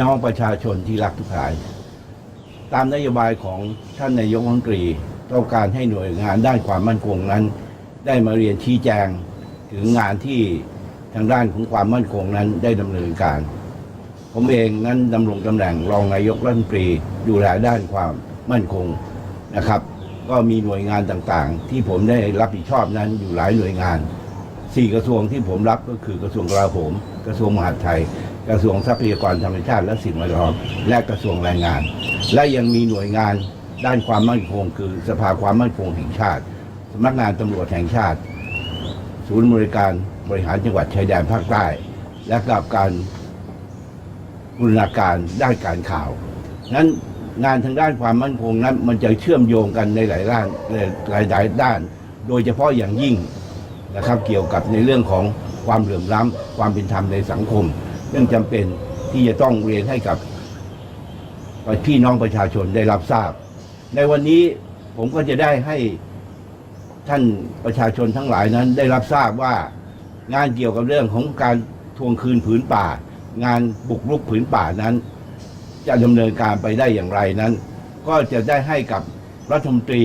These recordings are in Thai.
น้องประชาชนที่รักทุกหลาย ตามนโยบายของท่านนายกรัฐมนตรี ต้องการให้หน่วยงานด้านความมั่นคงนั้น ได้มาเรียนชี้แจงถึงงานที่ทางด้านของความมั่นคงนั้นได้ดำเนินการ ผมเองนั้นดำรงตำแหน่งรองนายกรัฐมนตรีดูแลด้านความมั่นคงนะครับ ก็มีหน่วยงานต่างๆ ที่ผมได้รับผิดชอบนั้นอยู่หลายหน่วยงานสี่กระทรวงที่ผมรับก็คือกระทรวงกลาโหม กระทรวงมหาดไทย กระทรวงทรัพยากรธรรมชาติและสิ่งแวดล้อมและกระทรวงแรงงาน และยังมีหน่วยงานด้านความมั่นคง คือสภาความมั่นคงแห่งชาติสำนักงานตำรวจแห่งชาติ ศูนย์บริการบริหารจังหวัดชายแดนภาคใต้ และกับการบูรณาการด้านการข่าวนั้นงานทางด้านความมั่นคงนั้น มันจะเชื่อมโยงกันในหลายด้านในหลายหลายด้าน โดยเฉพาะอย่างยิ่งนะครับเกี่ยวกับในเรื่องของความเหลื่อมล้ำความเป็นธรรมในสังคม เรื่องจำเป็นที่จะต้องเรียนให้กับพี่น้องประชาชนได้รับทราบ ในวันนี้ผมก็จะได้ให้ท่านประชาชนทั้งหลายนั้นได้รับทราบว่างานเกี่ยวกับเรื่องของการทวงคืนผืนป่า งานบุกรุกผืนป่านั้น จะดำเนินการไปได้อย่างไรนั้น ก็จะได้ให้กับรัฐมนตรี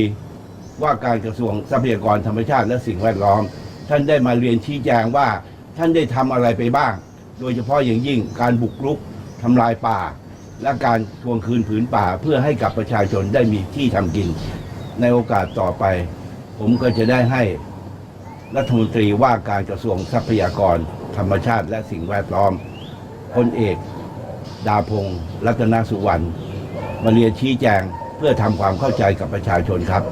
ว่าการกระทรวงทรัพยากรธรรมชาติและสิ่งแวดล้อม ท่านได้มาเรียนชี้แจงว่าท่านได้ทำอะไรไปบ้าง โดยเฉพาะอย่างยิ่งการบุกรุกทำลายป่า และการทวงคืนผืนป่าเพื่อให้กับประชาชนได้มีที่ทำกิน ในโอกาสต่อไป ผมก็จะได้ให้รัฐมนตรีว่าการกระทรวงทรัพยากร ธรรมชาติและสิ่งแวดล้อมพลเอก ดาพงศ์รัตนสุวรรณมาเรียนชี้แจงเพื่อทำความเข้าใจกับประชาชนครับ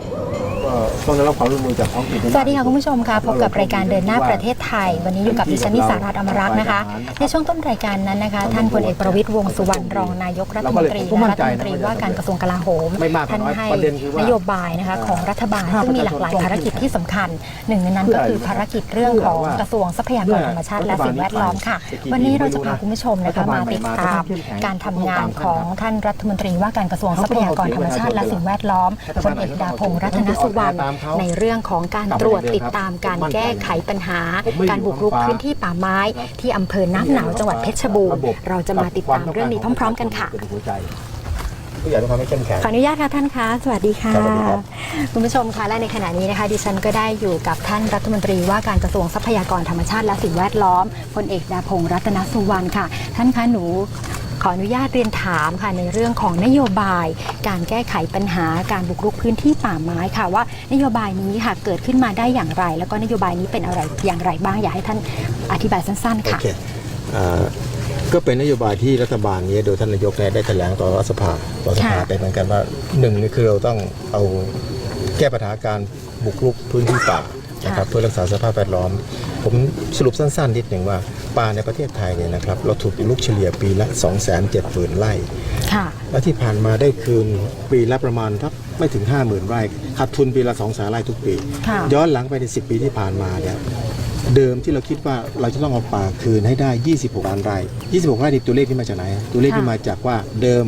ต้องได้รับความร่วมมือจากท้องถิ่นสวัสดีค่ะคุณผู้ชมค่ะพบกับรายการเดินหน้าประเทศไทย วันนี้อยู่กับดิฉันนิสารัตน์อมรักษ์นะคะ ในช่วงต้นรายการนั้นนะคะ ท่านพลเอกประวิตยวงษ์สุวรรณรองนายกรัฐมนตรีและรัฐมนตรีว่าการกระทรวงกลาโหมไม่มากก็ท่านน้อยให้ประเด็นคือว่านโยบายนะคะของรัฐบาลซึ่งมีหลากหลายภารกิจที่สำคัญ หนึ่งในนั้นก็คือภารกิจเรื่องของกระทรวงทรัพยากรธรรมชาติและสิ่งแวดล้อมค่ะ วันนี้เราจะพาคุณผู้ชมนะคะมาติดตามการทำงานของท่านรัฐมนตรีว่าการกระทรวงทรัพยากรธรรมชาติและสิ่งแวดล้อมพลเอกดาพงษ์รัตนสุวรรณในเรื่องของการตรวจติดตามการแก้ไขปัญหา การบุกรุกพื้นที่ป่าไม้ ที่อำเภอน้ำหนาวจังหวัดเพชรบูรณ์เราจะมาติดตามเรื่องนี้พร้อม ๆ กันค่ะเป็นหัวใจผู้ใหญ่ต้องทำให้เข้มแข็งขออนุญาตค่ะท่านคะ สวัสดีค่ะสวัสดีครับคุณผู้ชมคะและในขณะนี้นะคะ ดิฉันก็ได้อยู่กับท่านรัฐมนตรีว่าการกระทรวงทรัพยากรธรรมชาติและสิ่งแวดล้อมพลเอกดาพงษ์รัตนสุวรรณค่ะ ท่านคะหนู ขออนุญาตเรียนถามค่ะในเรื่องของนโยบาย การแก้ไขปัญหาการบุกรุกพื้นที่ป่าไม้ค่ะ ว่านโยบายนี้ค่ะเกิดขึ้นมาได้อย่างไร แล้วก็นโยบายนี้เป็นอะไรอย่างไรบ้างอยากให้ท่านอธิบายสั้นๆโอค่ะเคเอ่อก็เป็นนโยบายที่รัฐบาลนี้โดยท่านนายกเนี่ยได้แถลงต่อรัฐสภาต่อสภาค่ะไปเหมือนกันว่าหนึ่งนี่คือเราต้องเอาแก้ปัญหาการบุกรุกพื้นที่ป่า นะครับเพื่อรักษาสภาพแวดล้อม ผมสรุปสั้นๆนิดหนึ่งว่าป่าในประเทศไทยเนี่ยนะครับเราถูกบุกรุกเฉลี่ยปีละ 2 7 0 0 0 0ไร่ค่ะและที่ผ่านมาได้คืนปีละประมาณทักไม่ถึง 50,000 ไร่ขาดทุนปีละ2 0 0 0 0ไร่ทุกปีค่ะย้อนหลังไปใน 10 ปีที่ผ่านมาเนี่ยเดิมที่เราคิดว่าเราจะต้องเอาป่าคืนให้ได้ 26ล้านไร่ 26ไร่นี่ตัวเลขที่มาจากไหน ตัวเลขที่มาจากว่าเดิม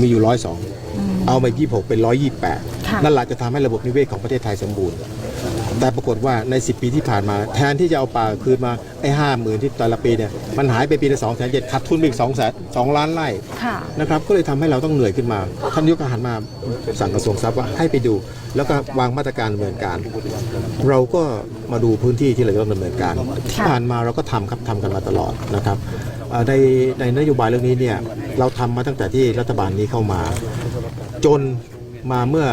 มีอยู่102เอามา 26 เป็นค่ะ128 นั่นแหละจะทำให้ระบบนิเวศของประเทศไทยสมบูรณ์ แต่ปรากฏว่าใน 10 ปีที่ผ่านมา แทนที่จะเอาป่าคืนมาไอ้ห้าหมื่นที่แต่ละปีเนี่ยมันหายไปปีละสองแสนเจ็ดขาดทุนไปอีกสองแสนสองล้านไร่ค่ะ นะครับก็เลยทำให้เราต้องเหนื่อยขึ้นมา ท่านนายกก็หันมาสั่งกระทรวงทรัพย์ว่าให้ไปดู แล้วก็วางมาตรการดำเนินการ เราก็มาดูพื้นที่ที่เราจะต้องดำเนินการที่ผ่านมาเราก็ทำครับทำกันมาตลอดนะครับเอ่อในในนโยบายเรื่องนี้เนี่ยเราทำมาตั้งแต่ที่รัฐบาลนี้เข้ามา จน มาเมื่อ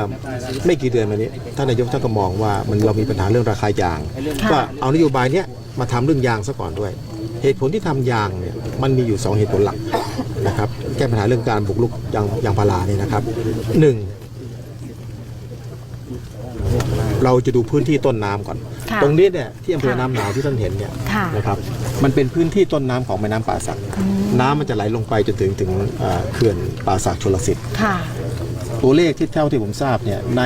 ไม่กี่เดือนมานี้ท่านนายกท่านก็มองว่ามันเรามีปัญหาเรื่องราคายางค่ะก็เอานโยบายเนี้ยมาทำเรื่องยางซะก่อนด้วย เหตุผลที่ทำยางเนี่ยมันมีอยู่ 2 เหตุผลหลักนะครับแก้ปัญหาเรื่องการบุกรุกยางยางพาราเนี่ยนะครับหนึ่งเราจะดูพื้นที่ต้นน้ำก่อนค่ะตรงนี้เนี่ยที่อำเภอค่ะน้ำหนาวที่ท่านเห็นเนี่ยค่ะนะครับมันเป็นพื้นที่ต้นน้ำของแม่น้ำป่าสักน้ำมันจะไหลลงไปจนถึงถึงเอ่อเขื่อนป่าสักชลสิทธิ์ค่ะ ตัวเลขที่เท่าที่ผมทราบเนี่ยใน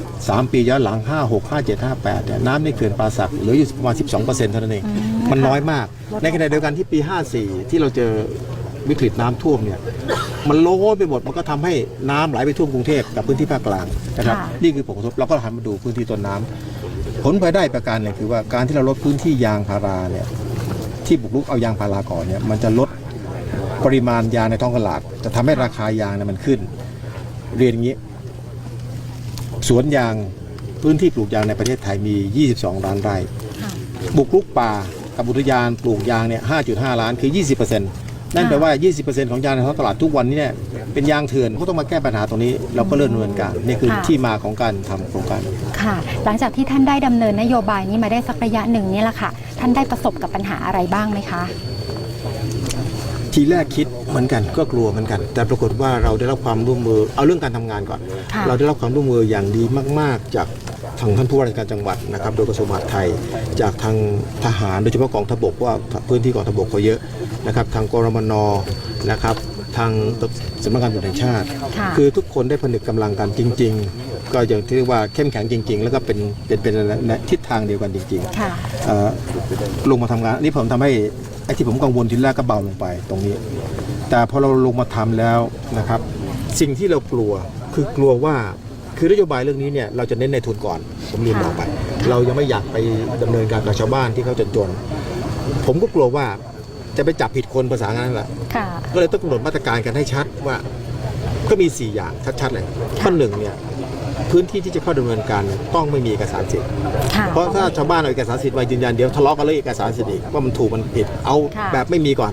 3 ปีย้อนหลัง 5 6 5 7 5 8เนี่ยน้ำในเขื่อนป่าสักเหลืออยู่ประมาณ 12%เท่านั้นเอง มันน้อยมาก ในขณะเดียวกันที่ปี 54 ที่เราเจอวิกฤตน้ำท่วมเนี่ยมันโล้นไปหมดมันก็ทำให้น้ำไหลไปท่วมกรุงเทพกับพื้นที่ภาคกลางนะครับค่ะนี่คือผลกระทบเราก็หันมาดูพื้นที่ต้นน้ำผลภายได้ประการหนึ่งคือว่าการที่เราลดพื้นที่ยางพาราเนี่ยที่บุกรุกเอายางพาราก่อนเนี่ยมันจะลดปริมาณยางในท้องตลาด จะทำให้ราคายางเนี่ยมันขึ้น เรียนอย่างนี้ สวนยางพื้นที่ปลูกยางในประเทศไทยมี 22 ล้านไร่ค่ะบุกรุกป่ากับอุทยานปลูกยางเนี่ย 5.5 ล้านคือ 20%นั่นแปลว่า 20%ของยางในท้องตลาดทุกวันนี้เนี่ยเป็นยางเถื่อนก็ต้องมาแก้ปัญหาตรงนี้เราก็เริ่มดำเนินการนี่คือค่ะที่มาของการทำโครงการค่ะ หลังจากที่ท่านได้ดำเนินนโยบายนี้มาได้สักระยะหนึ่งเนี่ยแหละค่ะ ท่านได้ประสบกับปัญหาอะไรบ้างไหมคะ ทีแรกคิดเหมือนกันก็กลัวเหมือนกัน แต่ปรากฏว่าเราได้รับความร่วมมือเอาเรื่องการทำงานก่อนค่ะเราได้รับความร่วมมืออย่างดีมาก ๆ จากทางท่านผู้ว่าราชการจังหวัดนะครับโดยกระทรวงมหาดไทย จากทางทหารโดยเฉพาะกองทพบกว่าพื้นที่กองทพบกเขาเยอะนะครับ ทางกรมนนะครับทางสำนักงานตำรวจแห่งชาติค่ะคือทุกคนได้ผนึกกำลังกันจริง ๆ ก็อย่างที่เรียกว่าเข้มแข็งจริง ๆ แล้วก็เป็นเป็นเป็นในทิศทางเดียวกันจริงๆค่ะเอ่อลงมาทำงานนี่ผมทำให้ ไอ้ที่ผมกังวลทีแรกก็เบาลงไปตรงนี้ แต่พอเราลงมาทำแล้วนะครับ สิ่งที่เรากลัวคือกลัวว่าคือนโยบายเรื่องนี้เนี่ยเราจะเน้นในทุนก่อน ผมเรียนบอกไป เรายังไม่อยากไปดำเนินการกับชาวบ้านที่เขาจนๆผมก็กลัวว่าจะไปจับผิดคนภาษางานนั่นแหละค่ะก็เลยต้องกำหนดมาตรการกันให้ชัดว่า ก็มี 4 อย่างชัดๆเลยข้อหนึ่งเนี่ย พื้นที่ที่จะเข้าดำเนินการต้องไม่มีเอกสารสิทธิ์ค่ะเพราะถ้าชาวบ้านเอาเอกสารสิทธิ์มายืนยันเดี๋ยวทะเลาะกันเรื่องเอกสารสิทธิ์อีกว่ามันถูกมันผิดเอาค่ะแบบไม่มีก่อน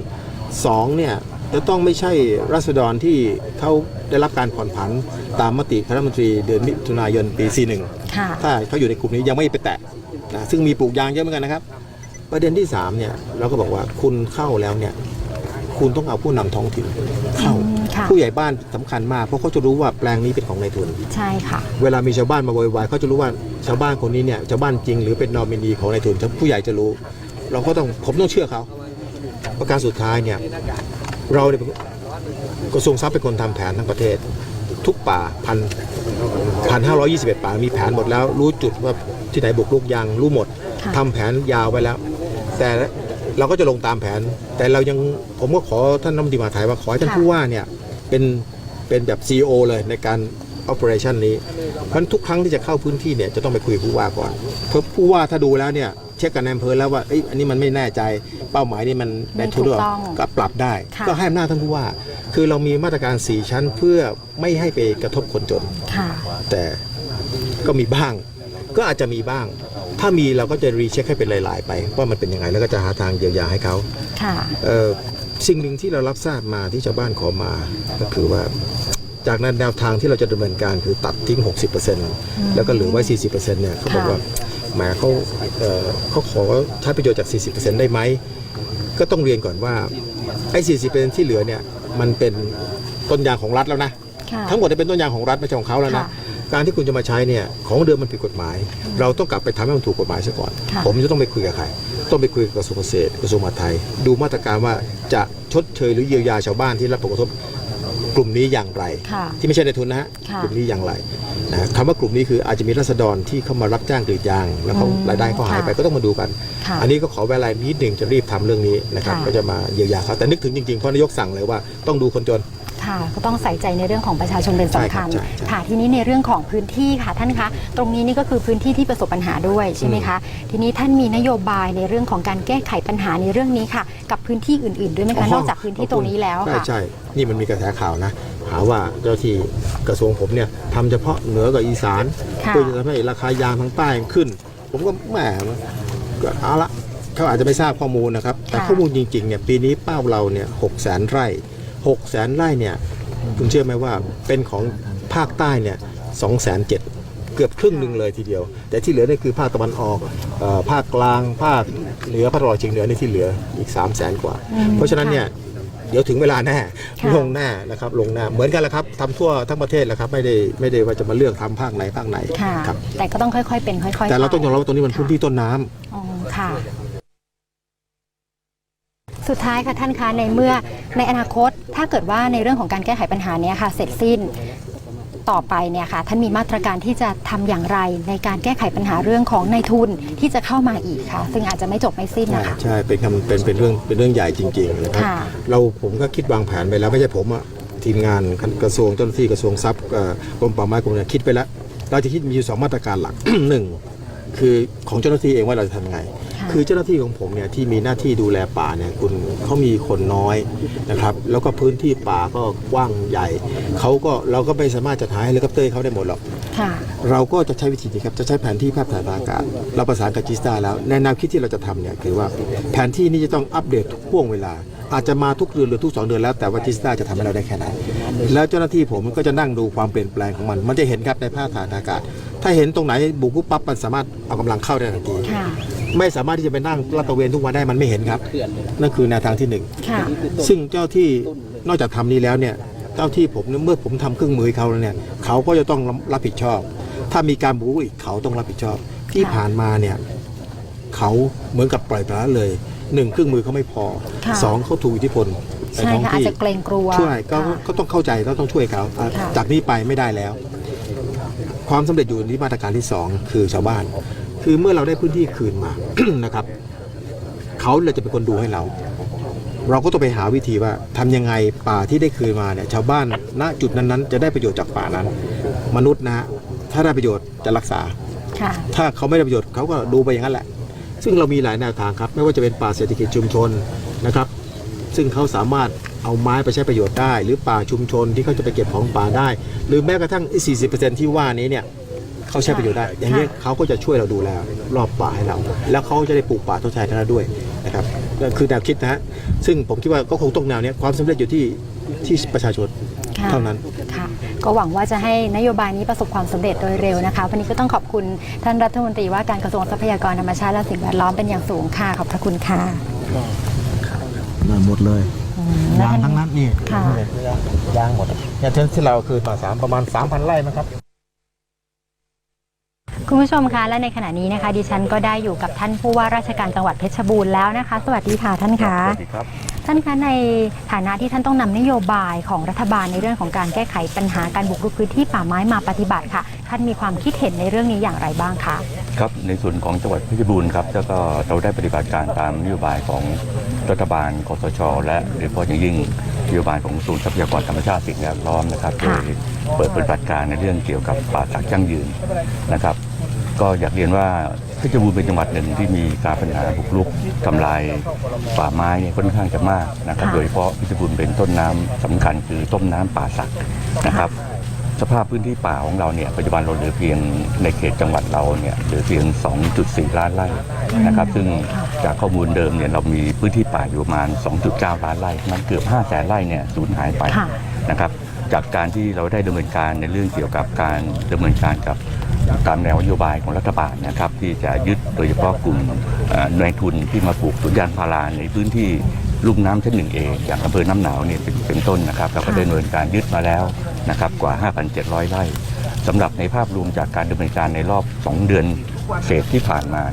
สองเนี่ยจะต้องไม่ใช่รัษฎรที่เขาได้รับการผ่อนผันตามมติคณะรัฐมนตรีเดือนมิถุนายนปี 41ค่ะถ้าเขาอยู่ในกลุ่มนี้ยังไม่ไปแตะนะซึ่งมีปลูกยางเยอะเหมือนกันนะครับ ประเด็นที่3เนี่ยเราก็บอกว่าคุณเข้าแล้วเนี่ย คุณต้องเอาผู้นำท้องถิ่นเข้าอืมค่ะผู้ใหญ่บ้านสำคัญมาก เพราะเขาจะรู้ว่าแปลงนี้เป็นของนายทุน ใช่ค่ะ เวลามีชาวบ้านมาโวยวายเขาจะรู้ว่าชาวบ้านคนนี้เนี่ยชาวบ้านจริงหรือเป็นนอมินีของนายทุนผู้ใหญ่จะรู้ เราก็ต้องผมต้องเชื่อเขาประการสุดท้ายเนี่ยเราเนี่ยเป็นกระทรวงทรัพย์เป็นคนทำแผนทั้งประเทศ ทุกป่าพันพันห้าร้อยี่สิบเอ็ดป่ามีแผนหมดแล้ว รู้จุดว่าที่ไหนบุกรุกยังรู้หมดค่ะทำแผนยาวไว้แล้ว แต่ เราก็จะลงตามแผน แต่เรายังผมก็ขอท่านรัฐมนตรีมหาดไทยว่าขอให้ท่านค่ะผู้ว่าเนี่ยเป็นเป็นแบบ CEO เลยในการ operation นี้เพราะฉะนั้นทุกครั้งที่จะเข้าพื้นที่เนี่ยจะต้องไปคุยกับผู้ว่าก่อนเพราะผู้ว่าถ้าดูแล้วเนี่ยเช็คกับนายอำเภอแล้วว่าเอ้ยอันนี้มันไม่แน่ใจเป้าหมายนี่มันไม่ในทุนหรือเปถูกต้ล่าองก็ปรับได้ค่ะก็ให้อำนาจท่านผู้ว่า คือเรามีมาตรการ 4 ชั้นเพื่อไม่ให้ไปกระทบคนจนค่ะแต่ก็มีบ้าง ก็อาจจะมีบ้าง ถ้ามีเราก็จะรีเช็คให้เป็นหลายๆ ไป ว่ามันเป็นยังไงแล้วก็จะหาทางเยียวยาให้เขาค่ะเอ่อสิ่งหนึ่งที่เรารับทราบมาที่ชาวบ้านขอมาก็คือว่า จากนั้นแนวทางที่เราจะดำเนินการคือตัดทิ้ง 60%แล้วก็เหลือไว้ 40%เนี่ยเขาบอกค่ะว่าแหมเขาเอ่อเขาขอใช้ประโยชน์จาก 40%ได้ไหม ก็ต้องเรียนก่อนว่าไอ้40%ที่เหลือเนี่ยมันเป็นต้นยางของรัฐแล้วนะ ค่ะ ทั้งหมดเนี่ยเป็นต้นยางของรัฐไม่ใช่ของเขาแล้วนะ ค่ะ การที่คุณจะมาใช้เนี่ยของเดิมมันผิดกฎหมาย เราต้องกลับไปทำให้มันถูกกฎหมายซะก่อนค่ะผมจะต้องไปคุยกับใครต้องไปคุยกับกระทรวงเกษตรกระทรวงมหาดไทย ดูมาตรการว่าจะชดเชยหรือเยียวยาชาวบ้านที่รับผลกระทบกลุ่มนี้อย่างไรค่ะที่ไม่ใช่ในทุนนะฮะค่ะกลุ่มนี้อย่างไรนะคำว่ากลุ่มนี้คืออาจจะมีรัษฎรที่เข้ามารับจ้างกรีดยาง แล้วเขาอืมรายได้เขาหายไปค่ะก็ต้องมาดูกันค่ะอันนี้ก็ขอเวลานิดหนึ่งจะรีบทำเรื่องนี้นะครับค่ะก็จะมาเยียวยาเขาแต่นึกถึงจริงๆเพราะนายกสั่งเลยว่าต้องดูคนจน ค่ะก็ต้องใส่ใจในเรื่องของประชาชนเป็นสำคัญใช่ครับใช่ใช่ค่ะทีนี้ในเรื่องของพื้นที่ค่ะท่านคะ ตรงนี้นี่ก็คือพื้นที่ที่ประสบปัญหาด้วยใช่ไหมคะ ทีนี้ท่านมีนโยบายในเรื่องของการแก้ไขปัญหาในเรื่องนี้ค่ะ กับพื้นที่อื่นๆด้วยไหมคะ นอกจากพื้นที่ตรงนี้แล้วใช่ค่ะ ใช่นี่มันมีกระแสข่าวนะ หาว่าเจ้าที่กระทรวงผมเนี่ยทำเฉพาะเหนือกับอีสานค่ะ เพื่อจะทำให้ราคายางทางใต้ขึ้น ผมก็แหมก็เอาละเขาอาจจะไม่ทราบข้อมูลนะครับ แต่ค่ะ ข้อมูลจริงๆเนี่ยปีนี้เป้าเราเนี่ยหกแสนไร่ หกแสนไร่เนี่ยคุณเชื่อไหมว่าเป็นของภาคใต้เนี่ยสองแสนเจ็ดเกือบครึ่งหนึ่งเลยทีเดียว แต่ที่เหลือเนี่ยคือภาคตะวันออกเอ่อภาคกลางภาคเหนือภาคตะวันออกเฉียงเหนือในที่เหลืออีก3 0 0แสนกว่าอืมเพราะฉะนั้นเนี่ยเดี๋ยวถึงเวลาแน่ค่ะลงหน้านะครับลงหน้าเหมือนกันแหละครับทำทั่วทั้งประเทศแหละครับไม่ได้ไม่ได้ว่าจะมาเลือกทำภาคไหนภาคไหนค่ะครับแต่ก็ต้องค่อยๆเป็นค่อยๆแต่เราต้องยอมรับไปว่าตรงนี้มันพื้นที่ต้นน้ำอ๋อค่ะ สุดท้ายค่ะท่านคะในเมื่อในอนาคตถ้าเกิดว่าในเรื่องของการแก้ไขปัญหาเนี้ยค่ะเสร็จสิ้นต่อไปเนี่ยค่ะท่านมีมาตรการที่จะทำอย่างไรในการแก้ไขปัญหาเรื่องของในายทุนที่จะเข้ามาอีกค่ะ ซึ่งอาจจะไม่จบไม่สิ้นใช่นะคะใช่เป็นคำเป็นเป็นเรื่องเป็นเรื่องใหญ่จริงๆนะครับค่ะเราผมก็คิดวางแผนไปแล้วไม่ใช่ผมอะทีมงานกระทรวงเจ้าหน้าที่กระทรวงทรัพย์เอ่อกรมป่าไม้กรมเนี่ยคิดไปแล้ว เราจะคิดมีอยู่สองมาตรการหลักหนึ่งคือของเจ้าหน้าที่เองว่าเราจะทำยังไง ค่ะคือเจ้าหน้าที่ของผมเนี่ยที่มีหน้าที่ดูแลป่าเนี่ยคุณเขามีคนน้อยนะครับ แล้วก็พื้นที่ป่าก็กว้างใหญ่เขาก็เราก็ไม่สามารถจะถ่ายเฮลิคอปเตอร์ให้เขาได้หมดหรอกค่ะเราก็จะใช้วิธีนี้ครับจะใช้แผนที่ภาพถ่ายทางอากาศเราประสานกับจิสตาแล้วในแนวคิดที่เราจะทำเนี่ยคือว่าแผนที่นี้จะต้องอัปเดตทุกห่วงเวลา อาจจะมาทุกเดือนหรือทุกสองเดือนแล้วแต่ว่าจิสตาจะทำให้เราได้แค่ไหนแล้วเจ้าหน้าที่ผมก็จะนั่งดูความเปลี่ยนแปลงของมัน มันจะเห็นครับในภาพถ่ายทางอากาศ ถ้าเห็นตรงไหนบุกปุ๊บปั๊บมันสามารถเอากำลังเข้าได้ทันทีค่ะไม่สามารถที่จะไปนั่งลาดตระเวนทุกวันได้มันไม่เห็นครับ นั่นคือแนวทางที่หนึ่งค่ะซึ่งเจ้าที่นอกจากทำนี้แล้วเนี่ยเจ้าที่ผมเนี่ยเมื่อผมทำเครื่องมือให้เขาแล้วเนี่ยเขาก็จะต้องรับผิดชอบ ถ้ามีการบูอีกเขาต้องรับผิดชอบ ที่ผ่านมาเนี่ยเขาเหมือนกับปล่อยปละละเลย หนึ่งเครื่องมือเขาไม่พอค่ะสองเขาถูกอิทธิพลในใช่ท้องค่ะอาจที่จะเกรงกลัวช่วยก็ค่ะ ก็ต้องเข้าใจแล้วต้องช่วยเขาอะค่ะ จากนี้ไปไม่ได้แล้ว ความสำเร็จอยู่ที่มาตรการที่สองคือชาวบ้าน คือเมื่อเราได้พื้นที่คืนมา นะครับเขาเลยจะเป็นคนดูให้เรา เราก็ต้องไปหาวิธีว่าทำยังไงป่าที่ได้คืนมาเนี่ยชาวบ้านณจุดนั้นๆ จะได้ประโยชน์จากป่านั้น มนุษย์นะฮะถ้าได้ประโยชน์จะรักษา ค่ะ ถ้าเขาไม่ได้ประโยชน์เขาก็ดูไปอย่างนั้นแหละ ซึ่งเรามีหลายแนวทางครับ ไม่ว่าจะเป็นป่าเศรษฐกิจชุมชนนะครับ ซึ่งเขาสามารถเอาไม้ไปใช้ประโยชน์ได้ หรือป่าชุมชนที่เขาจะไปเก็บของป่าได้ หรือแม้กระทั่งไอ้40%ที่ว่านี้เนี่ยเขาใช้ประโยชน์ได้ อย่างนี้ยเขาก็จะช่วยเราดูแลรอบป่าให้เรา แล้วเขาจะได้ปลูกป่าทดแทนกันด้วยนะครับนั่นคือแนวคิดนะฮะ ซึ่งผมคิดว่าก็คงต้องแนวเนี้ยความสำเร็จอยู่ที่ที่ประชาชนค่ะเท่านั้นค่ะ ก็หวังว่าจะให้นโยบายนี้ประสบความสำเร็จโดยเร็วนะคะ วันนี้ก็ต้องขอบคุณท่านรัฐมนตรีว่าการกระทรวงทรัพยากรธรรมชาติและสิ่งแวดล้อมเป็นอย่างสูงค่ะ ขอบพระคุณค่ะหมดเลยอืมและยางท่านทั้งนั้นนี่ค่ะยางหมดอย่างเช่นที่เราคือป่าสามประมาณ 3,000ไร่นะครับคุณผู้ชมคะและในขณะนี้นะคะ ดิฉันก็ได้อยู่กับท่านผู้ว่าราชการจังหวัดเพชรบูรณ์แล้วนะคะ สวัสดีค่ะท่านคะสวัสดีครับ ท่านคะในฐานะที่ท่านต้องนำนโยบายของรัฐบาลในเรื่องของการแก้ไขปัญหาการบุกรุกพื้นที่ป่าไม้มาปฏิบัติค่ะ ท่านมีความคิดเห็นในเรื่องนี้อย่างไรบ้างคะครับในส่วนของจังหวัดเพชรบูรณ์ครับแล้วก็เราได้ปฏิบัติการตามนโยบายของรัฐบาลคสช และโดยเฉพาะอย่างยิ่งนโยบายของศูนย์ทรัพยากรธรรมชาติสิ่งแวดล้อมนะครับโดค่ะยเปิดปฏิบัติการในเรื่องเกี่ยวกับป่าสักยั่งยืนนะครับ ก็อยากเรียนว่า เพชรบูรณ์เป็นจังหวัดหนึ่งที่มีการปัญหาบุกรุกทำลายป่าไม้เนี่ยค่อนข้างจะมากนะครับ ค่ะ โดยเฉพาะเพชรบูรณ์เป็นต้นน้ำสำคัญคือต้นน้ำป่าสักนะครับ สภาพพื้นที่ป่าของเราเนี่ยปัจจุบันเราเหลือเพียงในเขตจังหวัดเราเนี่ยเหลือเพียง 2.4 ล้านไร่นะครับ ซึ่งจากข้อมูลเดิมเนี่ยเรามีพื้นที่ป่าอยู่ประมาณ 2.9 ล้านไร่มันเกือบ5แสนไร่เนี่ยสูญหายไป ค่ะ นะครับจากการที่เราได้ดำเนินการในเรื่องเกี่ยวกับการดำเนินการกับ ตามแนวนโยบายของรัฐบาลนะครับที่จะยึดโดยเฉพาะกลุ่มเอ่อนายทุนที่มาปลูกสวนยางพาราในพื้นที่ลุ่มน้ำชั้นหนึ่งเออย่างอำเภอน้ำหนาวเนี่ยเป็นต้นนะครับเราก็ได้ดำเนินการยึดมาแล้วนะครับกว่า 5,700 ไร่สำหรับในภาพรวมจากการดำเนินการในรอบ 2 เดือนเศษที่ผ่านมา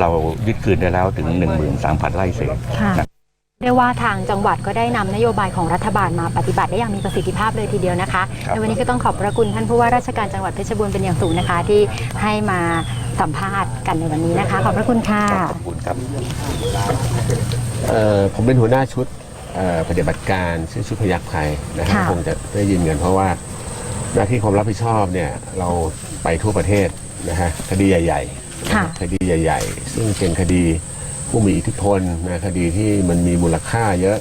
เรายึดคืนได้แล้วถึง 13,000 ไร่เศษ เรียกว่าทางจังหวัดก็ได้นำนโยบายของรัฐบาลมาปฏิบัติได้อย่างมีประสิทธิภาพเลยทีเดียวนะคะครับในวันนี้ก็ต้องขอบพระคุณท่านผู้ว่าราชการจังหวัดเพชรบูรณ์เป็นอย่างสูงนะคะ ที่ให้มาสัมภาษณ์กันในวันนี้นะคะ ขอบพระคุณค่ะขอบคุณครับเอ่อผมเป็นหัวหน้าชุดเอ่อปฏิบัติการชื่อชุดพยัคฆ์ภัยนะฮะค่ะคงจะได้ยินกันเพราะว่าหน้าที่ความรับผิดชอบเนี่ยเราไปทั่วประเทศนะฮะคดีใหญ่ๆนะค่ะฮะคดีใหญ่ ๆ ซึ่งเป็นคดี ผู้มีอิทธิพลนะคดีที่มันมีมูลค่าเยอะ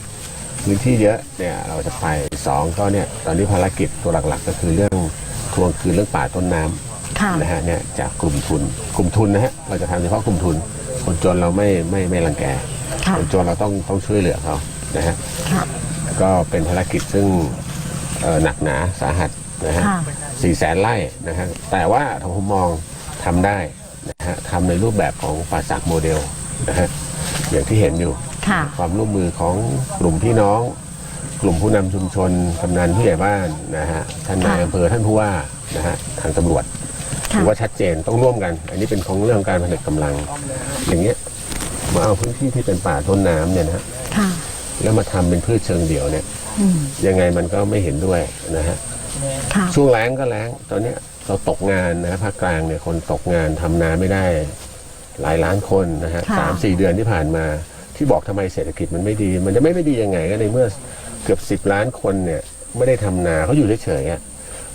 พื้นที่เยอะเนี่ยเราจะไปสองก็เนี่ยตอนนี้ภารกิจตัวหลักๆ ก็คือเรื่องทวงคืนเรื่องป่าต้นน้ำค่ะนะฮะเนี่ยจากกลุ่มทุน กลุ่มทุนนะฮะเราจะทำเฉพาะกลุ่มทุน คนจนเราไม่ไม่ไม่รังแกค่ะคนจนเราต้องต้องช่วยเหลือเขานะฮะค่ะก็เป็นภารกิจซึ่งเอ่อหนักหนาสาหัสนะฮะค่ะสี่แสนไร่นะฮะแต่ว่าถ้าผมมองทำได้นะฮะทำในรูปแบบของป่าสักโมเดล นะฮะอย่างที่เห็นอยู่ ค่ะ ความร่วมมือของกลุ่มพี่น้อง กลุ่มผู้นำชุมชนกำนันผู้ใหญ่บ้านนะฮะท่านนายค่ะอำเภอท่านผู้ว่านะฮะทางตำรวจค่ะ ถือว่าชัดเจนต้องร่วมกัน อันนี้เป็นของเรื่องการผลิตกำลัง อย่างเงี้ยมาเอาพื้นที่ที่เป็นป่าต้นน้ำเนี่ยนะฮะค่ะ แล้วมาทำเป็นพืชเชิงเดี่ยวเนี่ยอืม ยังไงมันก็ไม่เห็นด้วยนะฮะ ค่ะ ช่วงแล้งก็แล้ง ตอนเนี้ยเราตกงานนะภาคกลางเนี่ยคนตกงานทำนาไม่ได้ หลายล้านคนนะฮะค่ะสามสี่เดือนที่ผ่านมาที่บอกทำไมเศรษฐกิจมันไม่ดี มันจะไม่ไม่ดียังไงก็ในเมื่อเกือบสิบล้านคนเนี่ยไม่ได้ทำนาเขาอยู่เฉยๆอะ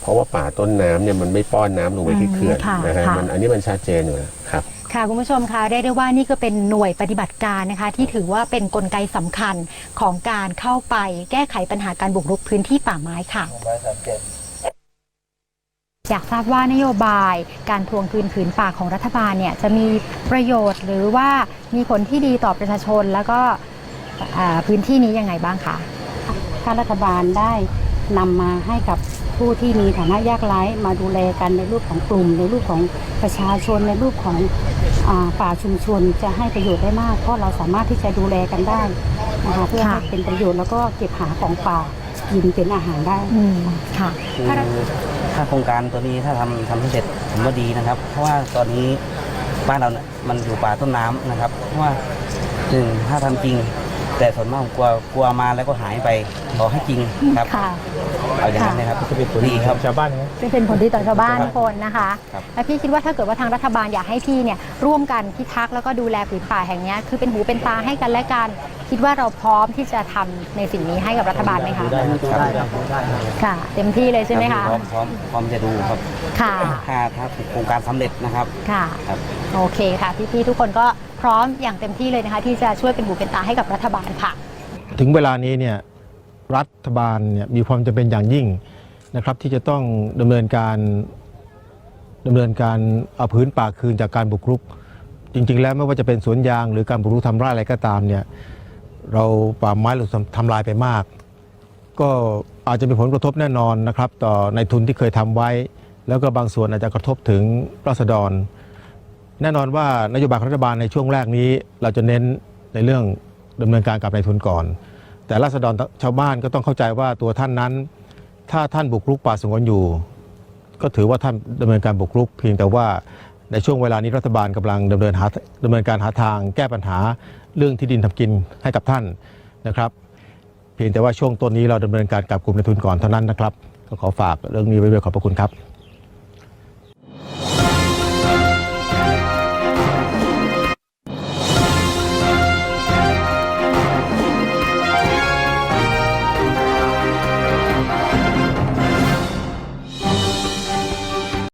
เพราะว่าป่าต้นน้ำเนี่ยมันไม่ป้อนน้ำลงไปที่เขื่อนอืมค่ะนะฮะค่ะมันอันนี้มันชัดเจนอยู่แล้วครับค่ะคุณผู้ชมคะเรียกได้ว่านี่ก็เป็นหน่วยปฏิบัติการนะคะที่ถือว่าเป็นนกลไกสำคัญของการเข้าไปแก้ไขปัญหาการบุกรุกพื้นที่ป่าไม้ค่ะ อยากทราบว่านโยบายการทวงคืนผืนป่าของรัฐบาลเนี่ยจะมีประโยชน์หรือว่ามีผลที่ดีต่อประชาชนแล้วก็อ่าพื้นที่นี้ยังไงบ้างคะถ้ารัฐบาลได้นำมาให้กับผู้ที่มีฐานะยากไร้มาดูแลกันในรูปของกลุ่ม ในรูปของประชาชนในรูปของอาป่าชุมชนจะให้ประโยชน์ได้มาก เพราะเราสามารถที่จะดูแลกันได้นะคะเพื่อให้ค่ะเป็นประโยชน์แล้วก็เก็บหาของป่ากินเป็นอาหารได้อืมค่ะคือ ถ้าโครงการตัวนี้ถ้าทำทำให้เสร็จผมว่าดีนะครับ เพราะว่าตอนนี้บ้านเราเนี่ยมันอยู่ป่าต้นน้ำนะครับ เพราะว่าหนึ่งถ้าทำจริง แต่ส่วนมากผมกลัวกลัวมาแล้วก็หายไปขอให้จริงครับค่ะ เอาอย่างนั้นนะครับดีครับซึ่งเป็นผลดีต่อชาวบ้านทุกคนนะคะครับ และพี่คิดว่าถ้าเกิดว่าทางรัฐบาลอยากให้พี่เนี่ยร่วมกันพิทักษ์แล้วก็ดูแลผืนป่าแห่งเนี้ยคือเป็นหูเป็นตาให้กันและกันคิดว่าเราพร้อมที่จะทำในสิ่งนี้ให้กับรัฐบาลไหมคะได้ครับได้ครับค่ะ เต็มที่เลยใช่ไหมคะพร้อมพร้อมพร้อมจะดูครับค่ะถ้าถ้าโครงการสำเร็จนะครับค่ะ ครับ โอเคค่ะ พี่ๆทุกคนก็พร้อมอย่างเต็มที่เลยนะคะ ที่จะช่วยเป็นหูเป็นตาให้กับรัฐบาลค่ะ ถึงเวลานี้เนี่ยรัฐบาลเนี่ยมีความจำเป็นอย่างยิ่งนะครับ ที่จะต้องดำเนินการดำเนินการเอาพื้นป่าคืนจากการบุกรุก จริง ๆ แล้วไม่ว่าจะเป็นสวนยางหรือการบุกรุกทำไร่อะไรก็ตามเนี่ย เราป่าไม้เราทำลายไปมาก ก็อาจจะมีผลกระทบแน่นอนนะครับ ต่อในทุนที่เคยทำไว้ แล้วก็บางส่วนอาจจะกระทบถึงราษฎร แน่นอนว่านโยบายรัฐบาลในช่วงแรกนี้ เราจะเน้นในเรื่องดำเนินการกับในทุนก่อน แต่ราษฎรชาวบ้านก็ต้องเข้าใจว่าตัวท่านนั้น ถ้าท่านบุกรุกป่าสงวนอยู่ ก็ถือว่าท่านดำเนินการบุกรุก เพียงแต่ว่า ในช่วงเวลานี้รัฐบาลกำลังดำเนินหาดำเนินการหาทางแก้ปัญหาเรื่องที่ดินทำกินให้กับท่านนะครับ เพียงแต่ว่าช่วงต้นนี้เราดำเนินการกับกลุ่มนทุนก่อนเท่านั้นนะครับก็ขอฝากเรื่องนี้ไว้ด้วยขอบพระคุณครับ